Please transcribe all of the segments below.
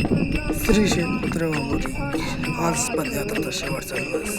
श्री क्षेत्र मोदी आज पदयात्रेचा शेवटचा दिवस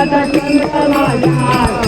अदर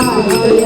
Obrigado.